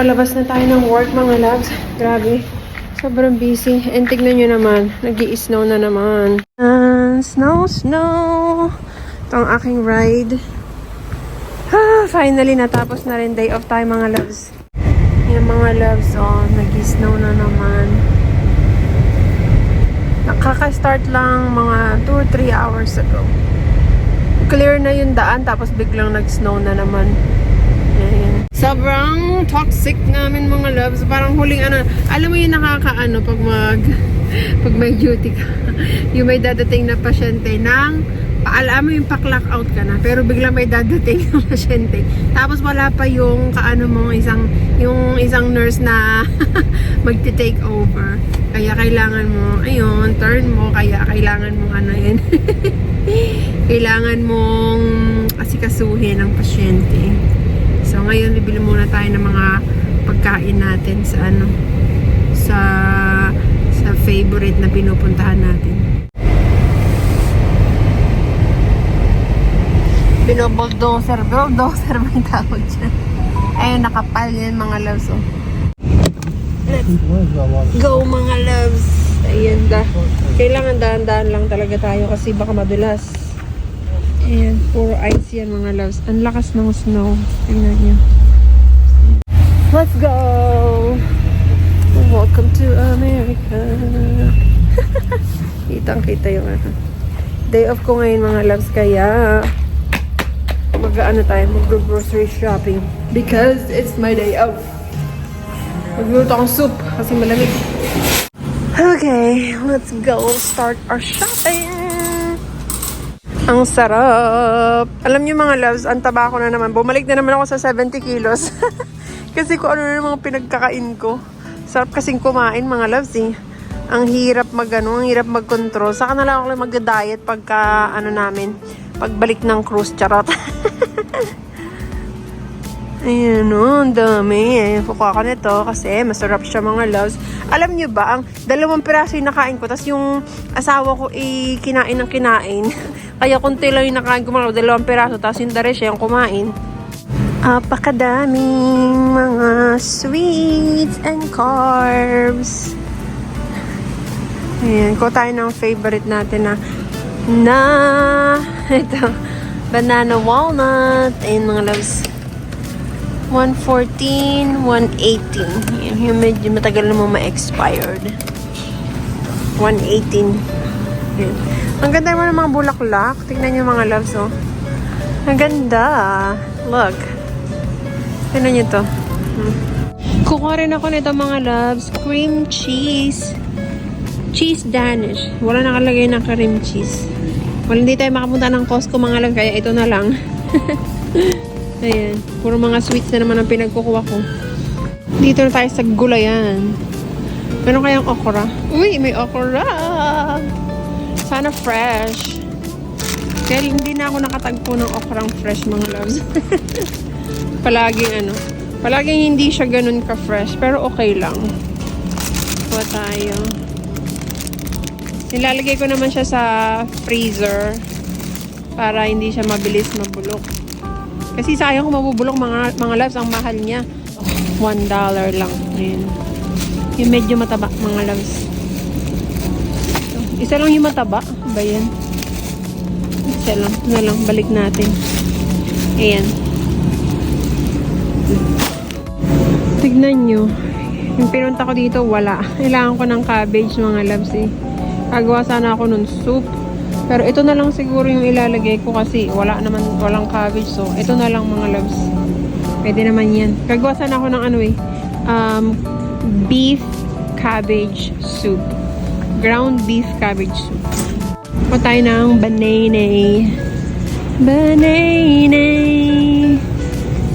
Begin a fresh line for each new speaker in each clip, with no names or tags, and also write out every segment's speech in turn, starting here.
Palabas na tayo ng work mga loves. Grabe. Sobrang busy. And tignan nyo naman, nag snow na naman. And snow, snow. Ito ang aking ride. Ah, finally, natapos na rin day off tayo mga loves. Yung mga loves, oh, nag snow na naman. Nakaka-start lang mga 2 or 3 hours ago. Clear na yung daan, tapos biglang nag-snow na naman. Sobrang toxic namin mga loves. Parang huling ano, alam mo yung nakakaano pag mag, pag may duty ka. yung may dadating na pasyente ng, alam mo yung pa-clock out ka na, pero biglang may dadating na pasyente. Tapos wala pa yung kaano mo, isang, yung isang nurse na magti-take over. Kaya kailangan mo, ayun, turn mo, kaya kailangan mo ano yun. kailangan mong asikasuhin ang pasyente. So ngayon bibili muna tayo ng mga pagkain natin sa ano sa sa favorite na pinupuntahan natin. Binobulldozer, bulldozer yung tawag dyan? Ayun, nakapal yan mga loves. Oh. Let's go mga loves. Ayan da. Kailangan dahan-dahan lang talaga tayo kasi baka madulas. Ayan, puro ice yan mga loves. Ang lakas ng snow. Tingnan nyo. Let's go! Welcome to America. Kitang kita yung ano. Day off ko ngayon mga loves kaya mag-ano tayo, mag-grocery shopping. Because it's my day off. Magluto akong soup kasi malamig. Okay, let's go start our shopping. Ang sarap. Alam niyo mga loves, ang taba ko na naman. Bumalik na naman ako sa 70 kilos. kasi kung ano na mga pinagkakain ko. Sarap kasing kumain mga loves eh. Ang hirap mag ano, ang hirap mag-control. Saka na lang ako mag-diet pagka ano namin, pagbalik ng cruise charot. Ayan o, ang dami. Ayan, kukuha ko nito kasi masarap siya mga loves. Alam nyo ba, ang dalawang piraso yung nakain ko, tapos yung asawa ko eh, kinain ng kinain. Kaya kunti lang yung nakain ko mga dalawang piraso, tapos yung dare siya yung kumain. Apakadaming mga sweets and carbs. Ayan, kuha tayo ng favorite natin na na ito, banana walnut. Ayan mga loves. 114, 118. Yan, yung medyo matagal na mo ma-expired. 118. Yan. Ang ganda naman ng mga bulaklak. Tingnan nyo mga loves, oh. Ang ganda. Look. Tingnan nyo to. Hmm. Kukuha rin ako nito mga loves. Cream cheese. Cheese Danish. Wala nakalagay na cream cheese. Wala hindi tayo makapunta ng Costco mga loves. Kaya ito na lang. Ayan. Puro mga sweets na naman ang pinagkukuha ko. Dito na tayo sa gulayan. Meron kayang okra? Uy, may okra! Sana fresh. Kaya hindi na ako nakatagpo ng okrang fresh mga loves. palaging ano. Palaging hindi siya ganun ka-fresh. Pero okay lang. Kuha tayo. Nilalagay ko naman siya sa freezer para hindi siya mabilis mabulok. Kasi sayang kung mabubulok mga, mga loves, ang mahal niya. One dollar lang. Ayan. Yung medyo mataba, mga loves. Isa lang yung mataba. Ba yan? Isa lang. Na lang. Balik natin. Ayan. Tignan nyo. Yung pinunta ko dito, wala. Kailangan ko ng cabbage, mga loves eh. Gagawa sana ako ng soup. Pero ito na lang siguro yung ilalagay ko kasi wala naman, walang cabbage. So, ito na lang mga loves. Pwede naman yan. Gagawa sana ako ng ano eh. Um, beef cabbage soup. Ground beef cabbage soup. O tayo ng banane. Banane.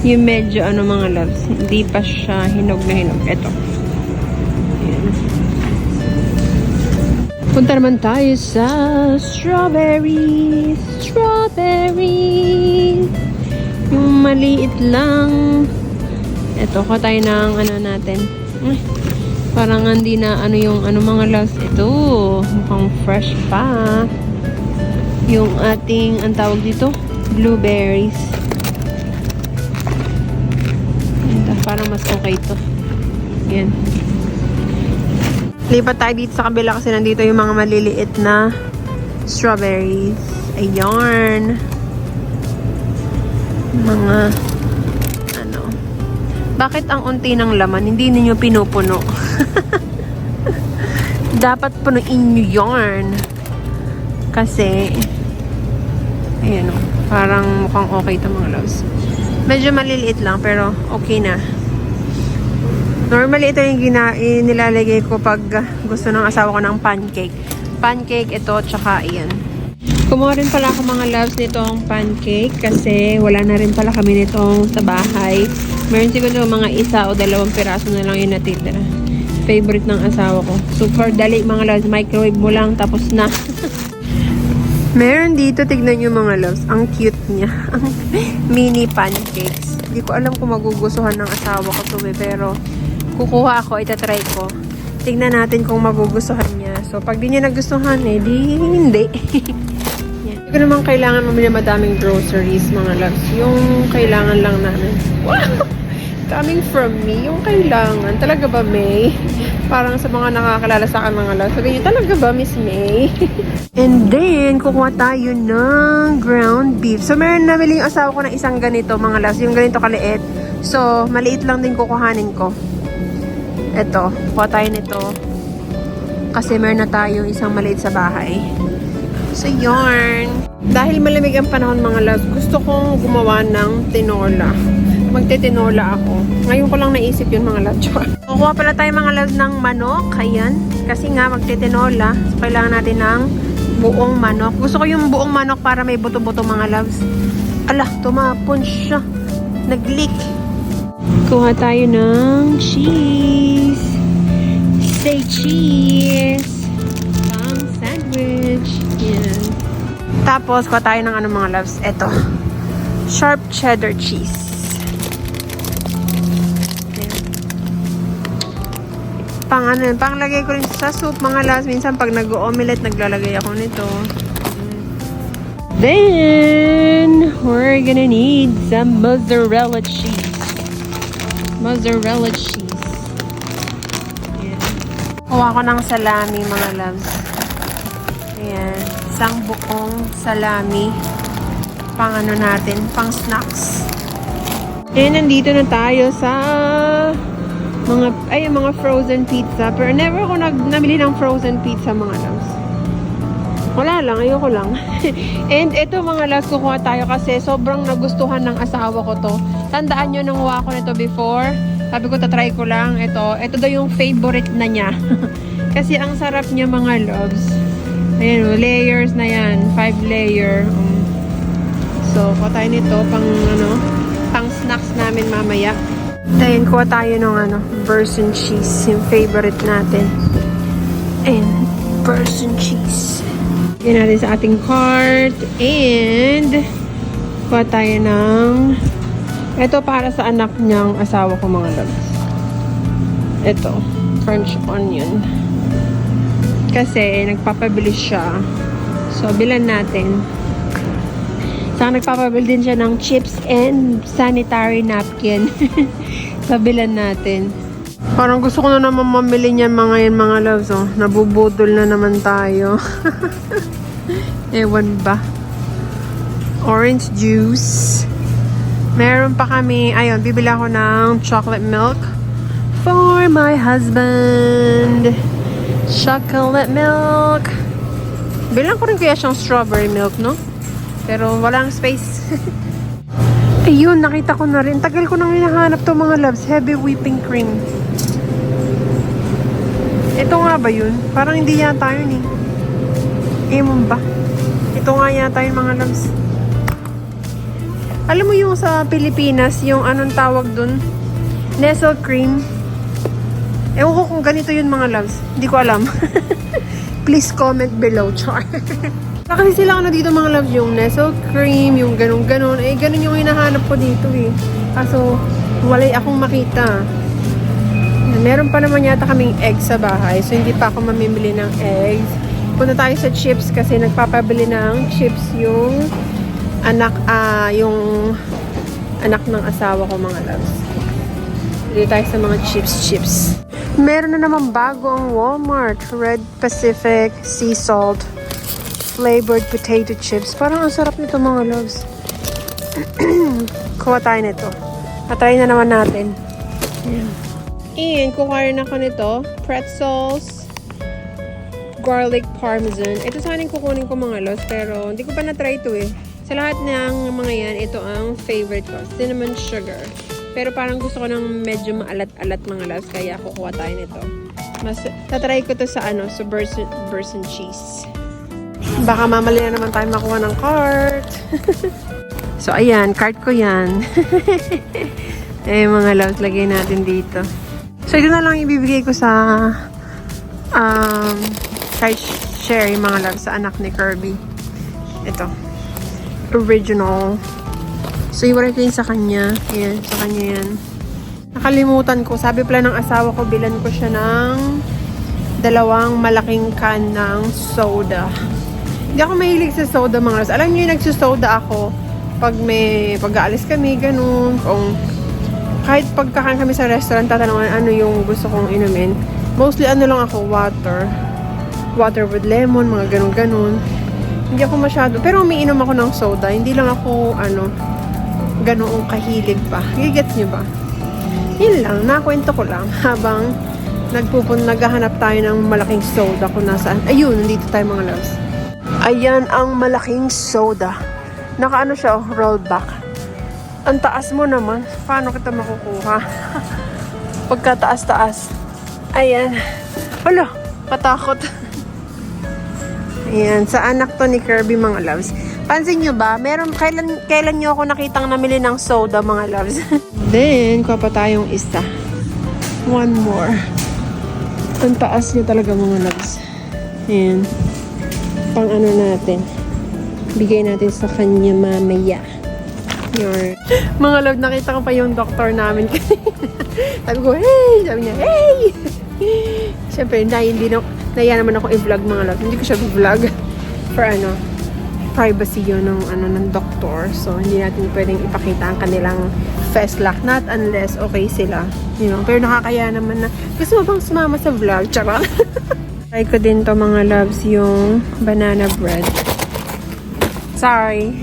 Yung medyo ano mga loves. Hindi pa siya hinog na hinog. Ito. Ayan. Punta naman tayo sa strawberry. Strawberry. Yung maliit lang. Ito, ko tayo ng ano natin. Ay, parang hindi na ano yung ano mga loves. Ito, mukhang fresh pa. Yung ating, ang tawag dito, blueberries. Ito, para parang mas okay to. Yan. Lipat tayo dito sa kabila kasi nandito yung mga maliliit na strawberries. Ayan. Mga. Bakit ang unti ng laman? Hindi ninyo pinupuno. Dapat punuin nyo yarn. Kasi, ayan o. Parang mukhang okay to mga loves. Medyo maliliit lang, pero okay na. Normally, ito yung gina nilalagay ko pag gusto ng asawa ko ng pancake. Pancake, ito, tsaka iyan. Kumuha rin pala ako mga loves nitong pancake kasi wala na rin pala kami nitong sa bahay. Meron siguro mga isa o dalawang piraso na lang yung natitira. Favorite ng asawa ko. Super dali mga loves. Microwave mo lang tapos na. Meron dito, tignan nyo mga loves. Ang cute niya. Ang mini pancakes. Hindi ko alam kung magugustuhan ng asawa ko to pero kukuha ako, itatry ko. Tignan natin kung magugustuhan niya. So, pag di niya nagustuhan, eh, di hindi. Ko naman kailangan mamili madaming groceries, mga loves. Yung kailangan lang namin. Wow! Coming from me, yung kailangan. Talaga ba, May? Parang sa mga nakakilala sa akin mga loves. Sabi niyo, talaga ba, Miss May? And then, kukuha tayo ng ground beef. So, meron nabili yung asawa ko ng isang ganito, mga loves. Yung ganito kaliit. So, maliit lang din kukuhanin ko. Ito, kuha tayo nito. Kasi meron na tayo isang maliit sa bahay. So, yarn. Dahil malamig ang panahon mga loves, gusto kong gumawa ng tinola. Magtitinola ako. Ngayon ko lang naisip yun mga loves. Kukuha pala tayo mga loves ng manok. Ayan. Kasi nga magtitinola. So, kailangan natin ng buong manok. Gusto ko yung buong manok para may buto-buto mga loves. Ala, tumapon siya. Nag-leak. Kuha tayo ng cheese. Say cheese. Yan. Tapos, kuha tayo ng ano mga loves. Ito. Sharp cheddar cheese. Pang ano, yun, pang lagay ko rin sa soup mga loves. Minsan pag nag-omelette, naglalagay ako nito. Then, we're gonna need some mozzarella cheese. Mozzarella cheese. Ayan. Kuha ko ng salami, mga loves. Isang buong salami. Pang ano natin, pang snacks. And nandito na tayo sa mga, ay, mga frozen pizza. Pero never ako nag, namili ng frozen pizza, mga loves. Wala lang, ayoko lang. And ito mga loves, kukuha tayo kasi sobrang nagustuhan ng asawa ko to. Tandaan nyo nang huwa ko nito before. Sabi ko, tatry ko lang. Ito, ito daw yung favorite na niya. kasi ang sarap niya mga loves. Ayan, oh, layers na yan. Five layer. Um, so, kuha tayo nito pang ano, pang snacks namin mamaya. Then, kuha tayo ng ano, Burson cheese. Yung favorite natin. And, Burson cheese. Yan natin sa ating cart. And, kuha tayo ng ito para sa anak niyang asawa ko mga loves. Ito, French onion. Kasi nagpapabilis siya. So, bilan natin. Saka nagpapabili din siya ng chips and sanitary napkin. so, bilan natin. Parang gusto ko na naman mamili niyan mga yan mga loves. Oh. Nabubudol na naman tayo. Ewan ba. Orange juice. Meron pa kami, ayun, bibili ako ng chocolate milk for my husband. Chocolate milk. Bilang ko rin kaya siyang strawberry milk, no? Pero walang space. Ayun, nakita ko na rin. Tagal ko nang hinahanap to mga loves. Heavy whipping cream. Ito nga ba yun? Parang hindi yata yun eh. Ewan ba? Ito nga yata yun mga loves. Alam mo yung sa Pilipinas, yung anong tawag dun? Nestle cream. Ewan ko kung ganito yun mga loves. Hindi ko alam. Please comment below, char. Kasi sila ano dito mga loves, yung Nestle cream, yung ganun-ganon. Eh, ganun yung hinahanap ko dito eh. Kaso, walay akong makita. Meron pa naman yata kaming eggs sa bahay. So, hindi pa ako mamimili ng eggs. Punta tayo sa chips kasi nagpapabili ng chips yung anak, ah, yung anak ng asawa ko mga loves. Dito tayo sa mga chips-chips. Meron na naman bago ang Walmart. Red Pacific Sea Salt Flavored Potato Chips. Parang ang sarap nito mga loves. Kuha tayo nito. Natry na naman natin. And kuha rin ako nito. Pretzels. Garlic parmesan. Ito sana yung kukunin ko mga loves. Pero hindi ko pa na-try ito eh. Sa lahat ng mga yan, ito ang favorite ko. Cinnamon sugar. Pero parang gusto ko ng medyo maalat-alat mga loves. Kaya kukuha tayo nito. Mas, tatry ko to sa ano, sa and cheese. Baka mamali na naman tayo makuha ng cart. so, ayan. Cart ko yan. eh, mga loves, lagay natin dito. So, ito na lang ibibigay ko sa um, kay Sherry, mga loves, sa anak ni Kirby. Ito. Original. So, iwaray ko yun sa kanya. Ayan, sa kanya yan. Nakalimutan ko. Sabi pala ng asawa ko, bilan ko siya ng dalawang malaking can ng soda. Hindi ako mahilig sa soda mga loves. Alam niyo nagsusoda ako pag may pag-aalis kami, ganun. Kung kahit pagkakain kami sa restaurant, tatanungan ano yung gusto kong inumin. Mostly ano lang ako, water. Water with lemon, mga ganun-ganun. Hindi ako masyado, pero umiinom ako ng soda. Hindi lang ako, ano, ganoong kahilig pa. Gigets niyo ba? Yun lang, nakwento ko lang habang nagpupun naghahanap tayo ng malaking soda kung nasaan. Ayun, nandito tayo mga loves. Ayan ang malaking soda. Nakaano siya, oh, roll back. Ang taas mo naman. Paano kita makukuha? Pagkataas-taas. Ayan. Wala, katakot. Ayan, sa anak to ni Kirby mga loves. Pansin nyo ba, meron, kailan, kailan nyo ako nakitang namili ng soda mga loves? Then, kuha pa tayong isa. One more. Ang taas niya talaga mga loves. Ayan. Pang ano natin. Bigay natin sa kanya mamaya. Yun. Mga love, nakita ko pa yung doktor namin Sabi ko, hey! Sabi niya, hey! Siyempre, na, hindi na, naya naman ako i-vlog mga love. Hindi ko siya i-vlog. For ano, privacy yun ng, ano, ng doktor. So, hindi natin pwedeng ipakita ang kanilang fest lock. Not unless okay sila. You know, pero nakakaya naman na, gusto mo bang sumama sa vlog? Tsaka. Try ko din to mga loves yung banana bread. Sorry.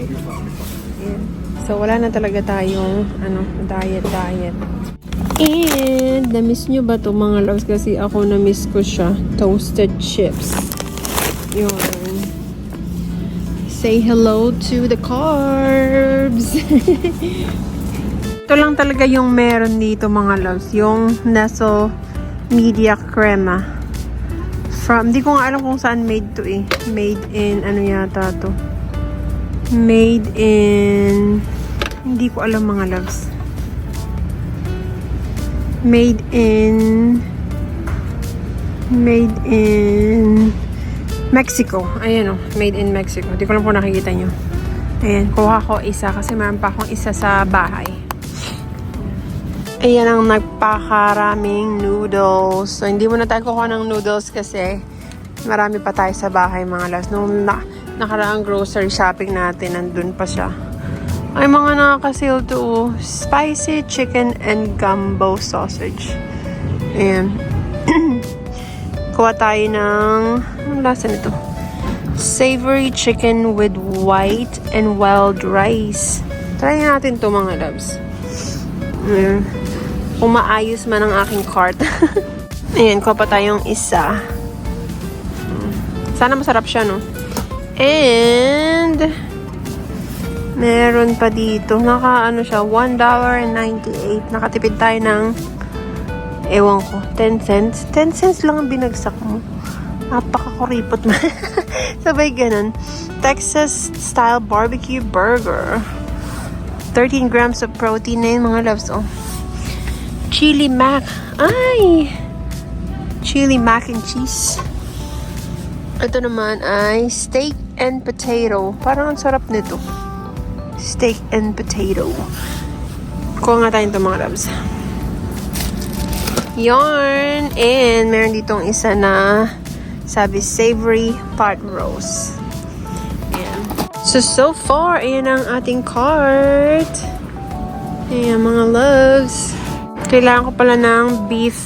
So, wala na talaga tayong ano, diet, diet. And, na-miss nyo ba to mga loves? Kasi ako na-miss ko siya. Toasted chips. Yun. Say hello to the carbs. Ito lang talaga yung meron dito mga loves. Yung Nestle Media Crema. From, di ko nga alam kung saan made to eh. Made in, ano yata to. Made in, hindi ko alam mga loves. Made in, made in Mexico. Ayan o, made in Mexico. Hindi ko lang po nakikita nyo. Ayan, kuha ko isa kasi meron pa akong isa sa bahay. Ayan ang nagpakaraming noodles. So, hindi muna tayo kukuha ng noodles kasi marami pa tayo sa bahay mga loves. Nung na, nakaraang grocery shopping natin, nandun pa siya. Ay, mga nakaka-sale to. Spicy chicken and gumbo sausage. Ayan. Kuha tayo ng... Anong lasa nito? Savory chicken with white and wild rice. Try natin to mga loves. Ayan. Kung maayos man ang aking cart. Ayan, kuha pa tayong isa. Sana masarap siya, no? And... Meron pa dito. Naka, ano siya, $1.98. Nakatipid tayo ng... Ewan ko, 10 cents. 10 cents lang ang binagsak mo. Napakakuripot mo. Sabay ganun. Texas style barbecue burger. 13 grams of protein na yun, mga loves. Oh. Chili mac. Ay! Chili mac and cheese. Ito naman ay steak and potato. Parang ang sarap nito. Steak and potato. Kuha nga tayo ito mga loves. Yarn! And meron ditong isa na sabi savory pot roast. Ayan. So, so far, ayan ang ating cart. Ayan mga loves. Kailangan ko pala ng beef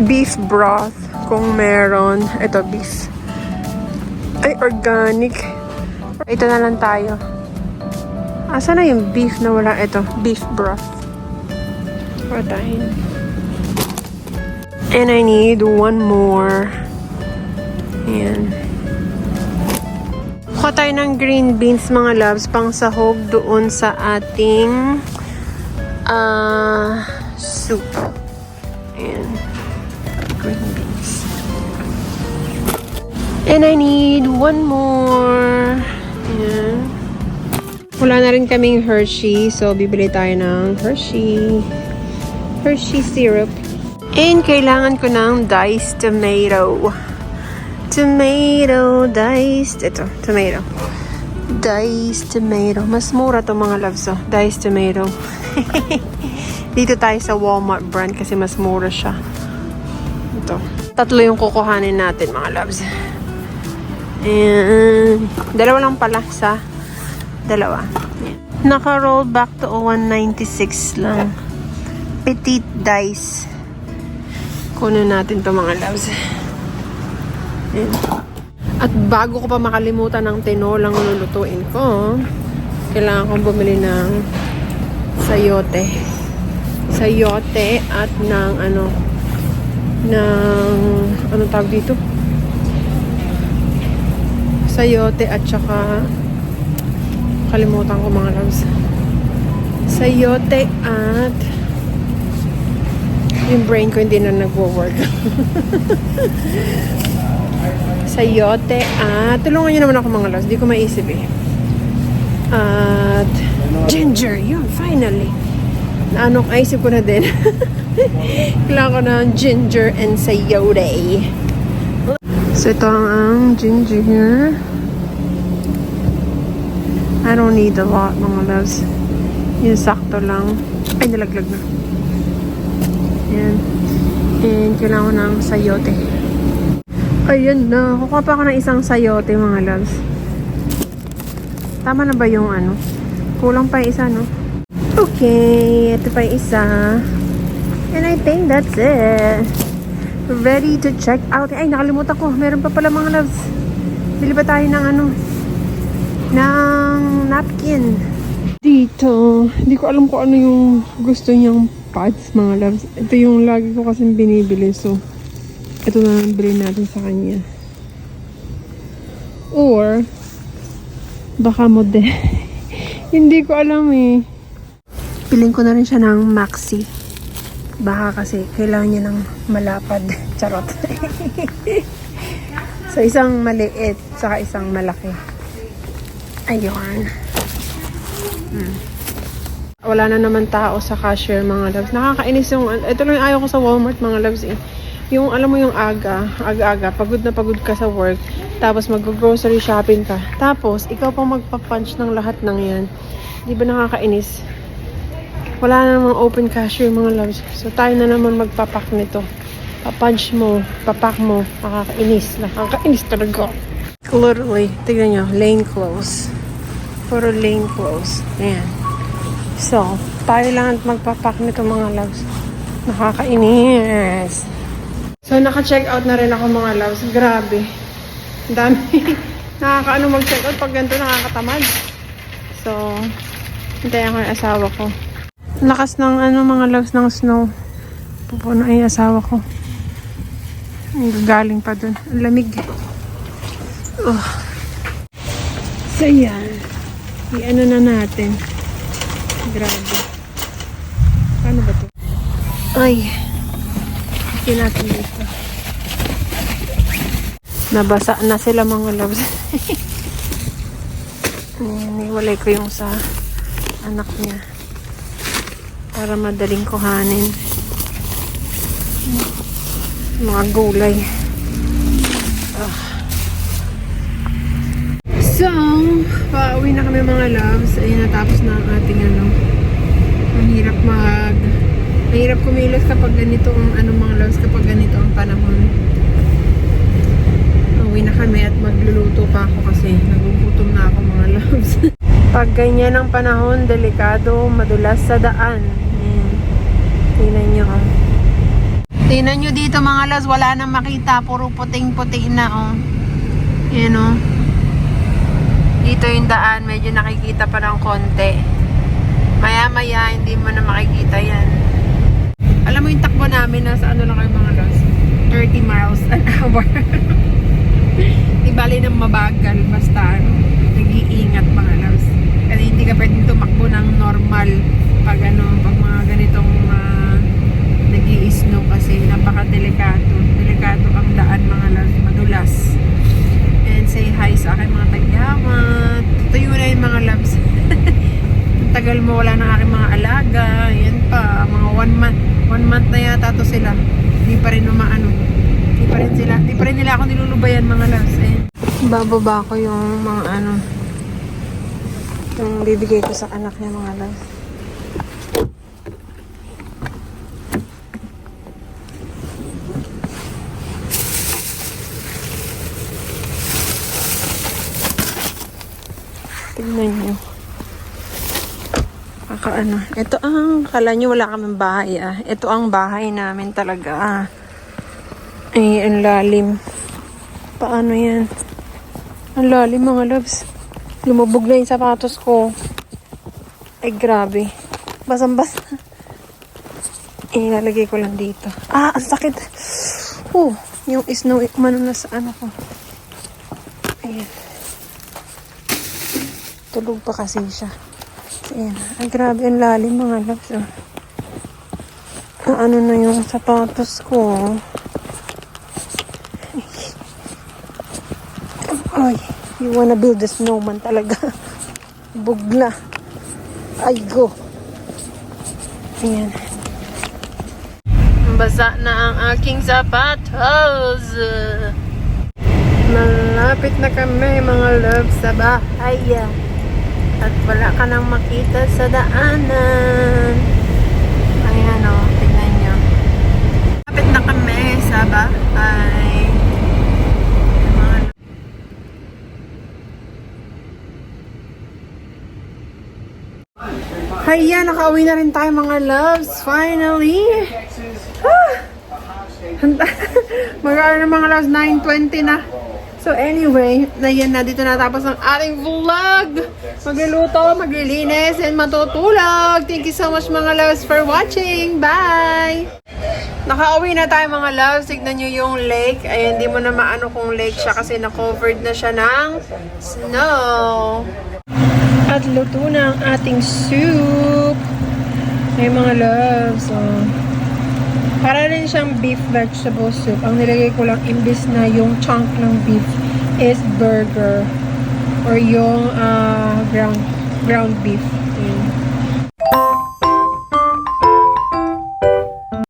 beef broth kung meron. Ito, beef. Ay, organic. Ito na lang tayo. Asa na yung beef na wala? Ito, beef broth. Patayin. And I need one more. Ayan. Kuha tayo ng green beans mga loves pang sahog doon sa ating ah soup. Ayan. Green beans. And I need one more. Ayan. Wala na rin kaming Hershey, so bibili tayo ng Hershey. Hershey syrup. And kailangan ko ng diced tomato. Tomato, diced. Ito, tomato. Diced tomato. Mas mura to mga loves, oh. Diced tomato. Dito tayo sa Walmart brand kasi mas mura siya. Ito. Tatlo yung kukuhanin natin mga loves. And dalawa lang pala sa dalawa. Naka-roll back to 196 lang. Petite dice. Kunin natin to mga loves. Ayan. At bago ko pa makalimutan ng tinolang lulutuin ko, kailangan kong bumili ng sayote. Sayote at ng ano, ng, ano tawag dito? Sayote at saka, kalimutan ko mga loves. Sayote at, yung brain ko hindi na nagwo-work. Sayote at tulungan niyo naman ako mga loves. Hindi ko maisip eh. At ginger. Yun, finally. Ano, naisip ko na din. Kailangan ko ng ginger and sayote. So, ito ang ginger. I don't need a lot, mga loves. Yung sakto lang. Ay, nalaglag na. And kailangan ko ng sayote. Ayun na. Kukuha pa ako ng isang sayote, mga loves. Tama na ba yung ano? Kulang pa isa, no? Okay. Ito pa isa. And I think that's it. Ready to check out. Ay, nakalimutan ko. Meron pa pala mga loves. Bili ba tayo ng ano? Ng napkin. Dito. Hindi ko alam kung ano yung gusto niyang pads, mga loves. Ito yung lagi ko kasing binibili. So, ito na lang bilhin natin sa kanya. Or, baka model. Hindi ko alam eh. Piling ko na rin siya ng maxi. Baka kasi kailangan niya ng malapad. Charot. so, isang maliit, saka isang malaki. Ayun. Hmm. Wala na naman tao sa cashier, mga loves. Nakakainis yung... Ito lang ayaw ko sa Walmart, mga loves eh. Yung, alam mo yung aga, aga-aga, pagod na pagod ka sa work, tapos mag-grocery shopping ka. Tapos, ikaw pa magpa-punch ng lahat ng yan. Di ba nakakainis? Wala na namang open cashier, mga loves. So, tayo na naman magpapak nito. Pa-punch mo, papak mo, nakakainis. Nakakainis talaga. Literally, tignan nyo, lane close. Puro lane close. Ayan. So, tayo lang at magpapak nito mga loves. Nakakainis. So, naka-check out na rin ako mga loves. Grabe. Dami. Nakakaano mag-check out pag ganito nakakatamad. So, hintayin ko yung asawa ko. Lakas ng ano mga loves ng snow. Pupuno yung asawa ko. Ang Galing pa dun. Ang lamig. Ugh. So, yan. I-ano na natin. Grabe. Paano ba to? Ay. Hindi natin dito. Nabasa na sila mga loves. Niwalay ko yung sa anak niya. Para madaling kuhanin. Mga gulay. So, pauwi na kami mga loves. Ayun, natapos na ang ating ano. Ang hirap mag... Ang hirap kumilos kapag ganito ang ano mga loves, kapag ganito ang panahon. Uwi na kami at magluluto pa ako kasi nagugutom na ako mga loves. Pag ganyan ang panahon, delikado, madulas sa daan. Ayan. Tingnan nyo, oh. Tingnan nyo dito mga loves, wala nang makita. Puro puting-puti na, oh. Yan, oh. Dito yung daan, medyo nakikita pa ng konti. Maya-maya, hindi mo na makikita yan. Alam mo yung takbo namin, nasa ano lang kayo mga loves? 30 miles an hour. Di bali nang mabagal, basta ano, nag-iingat mga loves. Kasi hindi ka pwedeng tumakbo ng normal pag ano, pag mga ganitong uh, nag snow kasi napaka-delikado. Delikado ang daan mga loves, madulas. And say hi sa aking mga tagyawat. Tutuyo na yung mga loves. Tagal mo wala ng aking mga alaga. Yan pa, mga one month. One month na yata to sila. Hindi pa rin umaano. Hindi pa rin sila. Hindi pa rin nila ako nilulubayan mga loves. Eh. Bababa ko yung mga ano. Yung bibigay ko sa anak niya mga loves. Tingnan nyo. Kaka ano. Ito ang, kala nyo wala kaming bahay ah. Ito ang bahay namin talaga ah. Ay, ang lalim. Paano yan? Ang lalim mga loves. Lumubog na yung sapatos ko. Ay, grabe. Basang-basa. Ilalagay ko lang dito. Ah, ang sakit. Oh, yung snow, umano na sa ano ko. Ayan. Tulog pa kasi siya. Ayan. Ay, grabe ang lalim mga loves. Oh. Ah, ano na yung sapatos ko. Ay, you wanna build a snowman talaga. Bugla. Ay, go. Ayan. Basa na ang aking sapatos. Malapit na kami mga love sa bahay. At wala ka nang makita sa daanan. Ayan o, tingnan nyo. Malapit na kami sa bahay. Haya, nakauwi na rin tayo mga loves. Finally! Ah! Na mga loves, 9.20 na. So anyway, na yan na dito natapos ang ating vlog. Magluluto, maglilinis, and matutulog. Thank you so much mga loves for watching. Bye! Nakauwi na tayo mga loves. Tignan nyo yung lake. Ay, hindi mo na maano kung lake siya kasi na-covered na siya ng snow. At luto na ang ating soup. Ay mga loves. Oh. Para rin siyang beef vegetable soup. Ang nilagay ko lang imbis na yung chunk ng beef is burger or yung ah, ground ground beef. Yun.